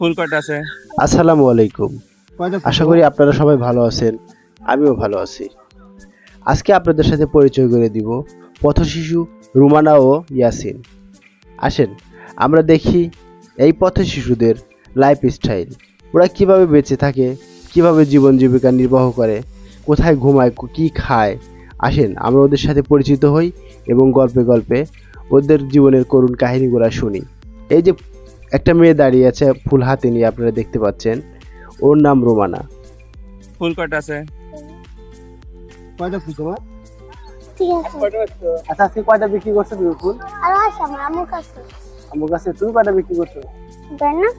ফুল কয়টা আছে? আসসালামু আলাইকুম। আশা করি আপনারা সবাই ভালো আছেন আমিও ভালো আছি। আজকে আপনাদের সাথে পরিচয় করে দিব পথশিশু রুমানা ও ইয়াসিন। আসেন আমরা দেখি এই পথশিশুদের লাইফ স্টাইল ওরা কীভাবে বেঁচে থাকে কীভাবে জীবন জীবিকা নির্বাহ করে কোথায় ঘুমায় কি খায়। আসেন আমরা ওদের সাথে পরিচিত হই এবং গল্পে গল্পে ওদের জীবনের করুণ কাহিনীগুলো শুনি। এই যে একটা মেয়ে দাঁড়িয়ে আছে ফুল হাতে নিয়ে আপনারা দেখতে পাচ্ছেন। ওর নাম রোমানা। ফুল কয়টা আছে? কয়টা ফুল তোমার? ঠিক আছে। আচ্ছা আজকে কয়টা বিক্রি করছ তুমি ফুল? আরও আছে আমার আম্মুর কাছে আমার কাছে তুমি কয়টা বিক্রি করছ? না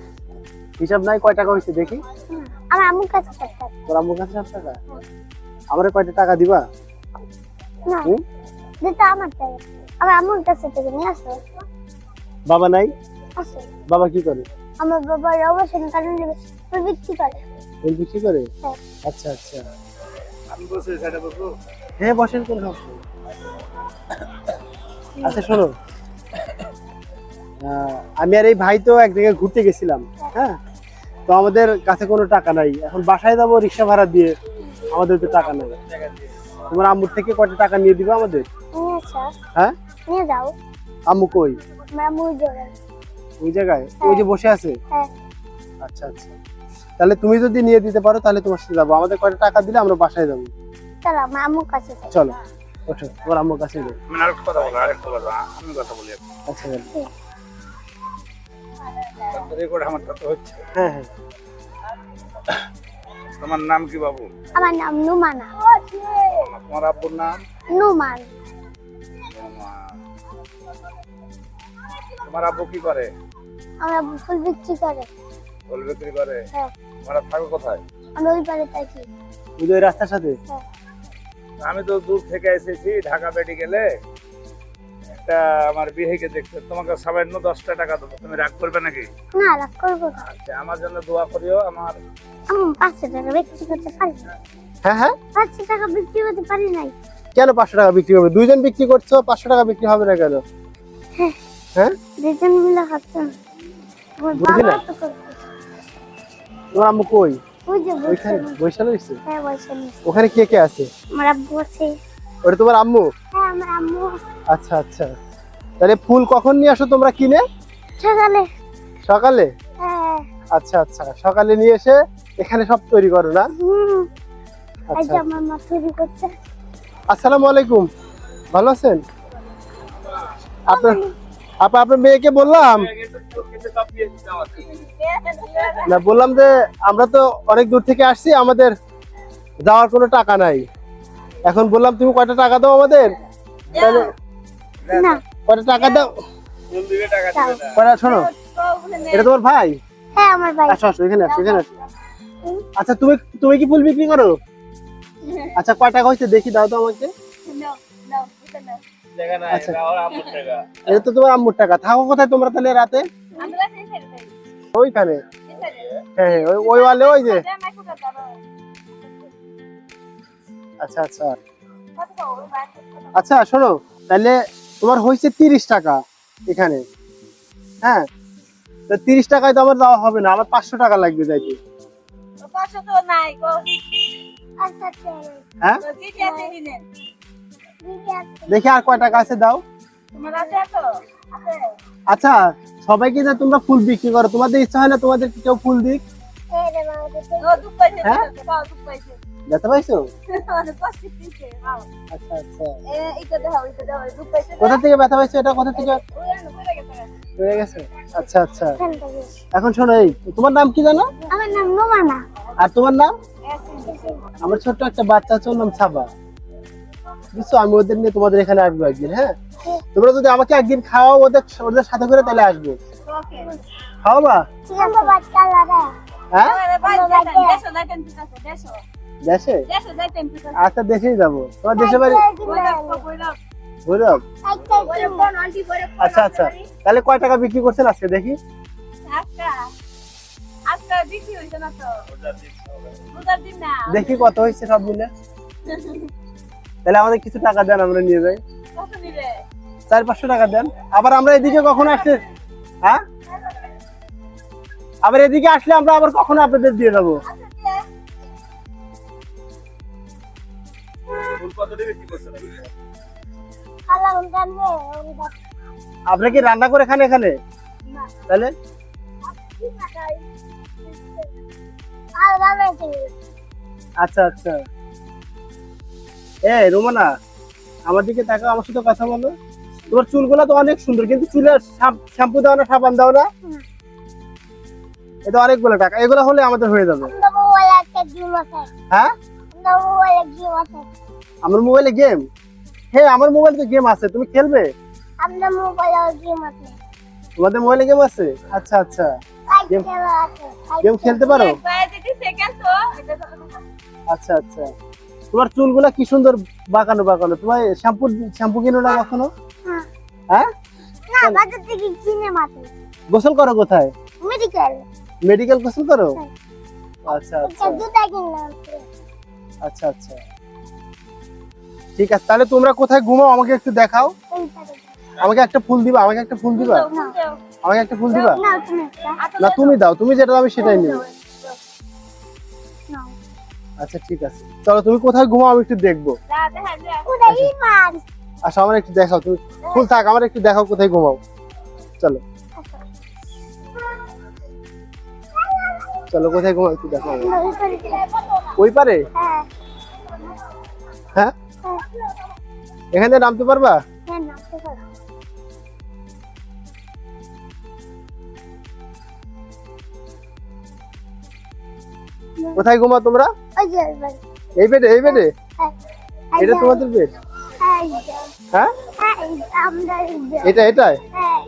হিসাব নাই কয় টাকা হয়েছে দেখি। আমার আম্মুর কাছে একটা তোর আম্মুর কাছে সাত টাকা? আমার কয়টা টাকা দিবা? না? দিতে আমার টাকা আমার আম্মুর কাছে থেকে নিয়ে আসো। বাবা নাই? বাবা কি করে? আমার বাবা অবসর কারণ ফুল বিক্রি করে। ফুল বিক্রি করে? হ্যাঁ। আচ্ছা আচ্ছা। হ্যাঁ বসেন কোন সমস্যা আচ্ছা শোনো। আমি আর এই ভাই তো এক জায়গায় ঘুরতে গেছিলাম হ্যাঁ? তো আমাদের কাছে কোনো টাকা নাই। এখন বাসায় যাব রিক্সা ভাড়া দিয়ে। আমাদের তো টাকা নাই। তোমার আম্মুর থেকে কয়টা টাকা নিয়ে দিবে আমাদের? হ্যাঁ? নিয়ে যাও। আম্মু কই? জায়গায় ওই জায়গায়? ওই যে বসে আছে? হ্যাঁ। আচ্ছা আচ্ছা। তাহলে তুমি যদি নিয়ে দিতে পারো তাহলে তোমার সাথে যাব। আমাদের কয়টা টাকা দিলে আমরা বাসায় যাব? চলো আম্মুর কাছে চলো ওঠো তোমার আম্মুর কাছে মানে আরেকটা কথা বলো আরেকটা কথা আমি কথা বলি আচ্ছা রেকর্ড আমার কত হচ্ছে। হ্যাঁ হ্যাঁ। তোমার নাম কি বাবু? আমার নাম নুমানা। তোমার আব্বুর নাম? নুমান। তোমার আব্বু কি করে? আমার ফুল বিক্রি করে। ফুল বিক্রি করে? হ্যাঁ। তোমরা থাকো কোথায়? আমরা ওই পারে থাকি। ওই যে রাস্তার সাথে? হ্যাঁ। আমি তো দূর থেকে এসেছি ঢাকা মেডিকেলে। একটা আমার বিহেকে দেখতে তোমাকে সামান্য দশটা টাকা দেবো। তুমি রাগ করবে নাকি? না রাগ করব না। আচ্ছা আমার জন্য দোয়া করিও আমার আমি পাঁচশো টাকা বিক্রি করতে পারি হ্যাঁ হ্যাঁ। পাঁচশো টাকা বিক্রি করতে পারি নাই। কেন পাঁচশো টাকা বিক্রি হবে? দুইজন বিক্রি করছ পাঁচশো টাকা বিক্রি হবে না কেন? হ্যাঁ। দুজন মিলে খাচ্ছেন আমার বুঝি বাবা না। তো করছে। তোমার আম্মু কই? ওইখানে বৈশাল হয়েছে হ্যাঁ। ওখানে কে কে আছে? আমার আব্বু আছে। ওটা তোমার আম্মু? হ্যাঁ আমার আম্মু। আচ্ছা আচ্ছা। তাহলে ফুল কখন নিয়ে আসো তোমরা কিনে? সকালে। সকালে? হ্যাঁ। আচ্ছা আচ্ছা। সকালে নিয়ে এসে এখানে সব তৈরি করো না? আচ্ছা। আসসালামু আলাইকুম। ভালো আছেন? আপনার আপা আপনার মেয়েকে বললাম। না বললাম যে আমরা তো অনেক দূর থেকে আসছি আমাদের যাওয়ার কোনো টাকা নাই। এখন বললাম তুমি কয়টা টাকা দাও আমাদের? তাহলে কয়টা টাকা দাও? কয়টা শোনো এটা তোমার ভাই? হ্যাঁ ভাই। আসো এখানে আসো এখানে আসো। আচ্ছা তুমি তুমি কি ফুল বিক্রি করো? আচ্ছা কয় টাকা হয়েছে? দেখি দাও তো আমাকে। আচ্ছা। এটা তো তোমার আম্মুর টাকা। থাকো কোথায় তোমরা তাহলে রাতে? ওইখানে? হ্যাঁ হ্যাঁ ওই- ওই ওয়ালে ওই যে। আচ্ছা আচ্ছা। আচ্ছা শোনো তাহলে তোমার হয়েছে তিরিশ টাকা এখানে। হ্যাঁ তো তিরিশ টাকায় তো আমার দেওয়া হবে না আমার পাঁচশো টাকা লাগবে যাইতে। হ্যাঁ? দেখি আর কয় টাকা আছে দাও। আচ্ছা সবাইকে যে তোমরা ফুল বিক্রি করো। তোমাদের ইচ্ছা হয় না তোমাদের কেউ ফুল দিক। হ্যাঁ? পাইছো। আচ্ছা আচ্ছা। কোথা থেকে ব্যথা পাইছো? এটা কোথা থেকে? হয়ে গেছে? আচ্ছা আচ্ছা। এখন শোনো এই তোমার নাম কি জানো? আমার নাম নোমানা। আর তোমার নাম? আমার ছোট্ট একটা বাচ্চা আছে ওর নাম সাবা বুঝছ আমি ওদের নিয়ে তোমাদের এখানে আসব একদিন হ্যাঁ? তোমরা যদি আমাকে একদিন খাওয়াও ওদের ওদের সাথে করে তাহলে আসব। খাওয়াবা? হ্যাঁ? দেশে? আচ্ছা দেশেই যাব। তোমার দেশে বাড়ি? ভৈরব? আচ্ছা আচ্ছা। তাহলে কয় টাকা বিক্রি করছেন আজকে, দেখি? দেখি কত হয়েছে সব মিলে। তাহলে আমাদের কিছু টাকা দেন আমরা নিয়ে যাই। চার পাঁচশো টাকা দেন। আবার আমরা এদিকে কখন আসছে হ্যাঁ? আবার এদিকে আসলে আমরা আবার কখনো আপনাদের দিয়ে উনকানবে আপনারা কি রান্না করে খান এখানে? তাহলে? আচ্ছা আচ্ছা। এ রোমানা আমার দিকে তাকাও আমার সাথে কথা বলো। তোমার চুলগুলো তো অনেক সুন্দর কিন্তু চুলে শ্যাম্পু দাও না সাবান দাও না। এটা অনেকগুলো টাকা এগুলো হলে আমাদের হয়ে যাবে। হ্যাঁ? আমরা মোবাইল গেম? হ্যাঁ আমার মোবাইলে তো গেম আছে তুমি খেলবে? আমরা মোবাইল গেম আছে তোমাদের মোবাইলে গেম আছে? আচ্ছা আচ্ছা। গেম খেলতে পারো? আচ্ছা আচ্ছা। তোমার চুলগুলা কি সুন্দর বাঁকানো বাঁকানো? তোমার শ্যাম্পু শ্যাম্পু কিনো না কখনো? হ্যাঁ। হ্যাঁ? গোসল করো কোথায়? মেডিকেল। মেডিকেল গোসল করো? হ্যাঁ। আচ্ছা আচ্ছা। আচ্ছা আচ্ছা। ঠিক আছে তাহলে তোমরা কোথায় ঘুমাও আমাকে একটু দেখাও। আমাকে একটা ফুল দিবা আমাকে একটা ফুল দিবা? আমাকে একটা ফুল দিবা? না তুমি দাও তুমি যেটা আমি সেটাই নেব। নাও আচ্ছা ঠিক আছে। চলো তুমি কোথায় ঘুমাও আমি একটু দেখব। আচ্ছা আমার একটু দেখাও তুমি ফুল থাক আমার একটু দেখাও কোথায় ঘুমাও। চলো। চলো কোথায় ঘুমাও একটু দেখাও। ওই পারে? হ্যাঁ? এখানে নামতে পারবা? কোথায় ঘুমাও তোমরা? এই বেডে এই বেডে? হ্যাঁ এটা তোমাদের বেড? হ্যাঁ যে। হ্যাঁ? হ্যাঁ এই যে, আমরা এই যে। এটা এটাই? হ্যাঁ।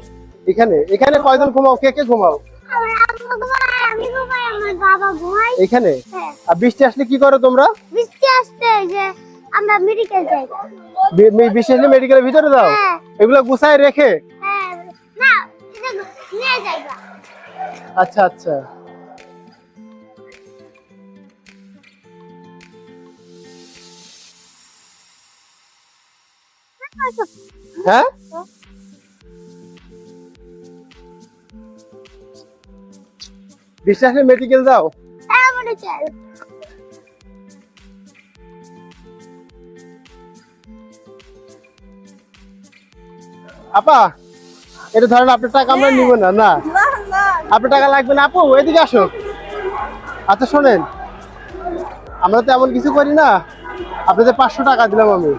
এখানে এখানে কয়জন ঘুমাও? কে কে ঘুমাও? এখানে? হ্যাঁ। আর বৃষ্টি আসলে কি করো তোমরা? বৃষ্টি আসতে যে আমরা মেডিকেল যাই। বৃষ্টি আসলে মেডিকেলের ভিতরে দাও হ্যাঁ। এগুলো গুছায় রেখে? হ্যাঁ এটা আচ্ছা আচ্ছা। হ্যাঁ? আসলে মেডিকেল যাও হ্যাঁ আপা এটা ধরেন আপনার টাকা আমরা নিব না না। আপনার টাকা লাগবে না আপু এদিকে আসো আচ্ছা শোনেন। আমরা তো এমন কিছু করি না। আপনাদের পাঁচশো টাকা দিলাম আমি।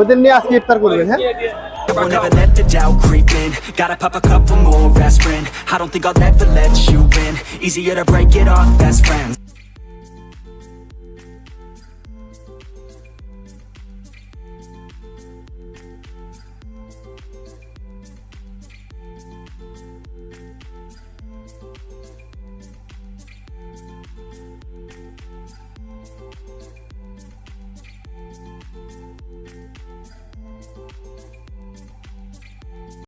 ওদের নিয়ে আজকে ইফতার করবেন হ্যাঁ Won't ever let the doubt creep in Gotta pop a couple more aspirin I don't think I'll ever let you in Easier to break it off best friends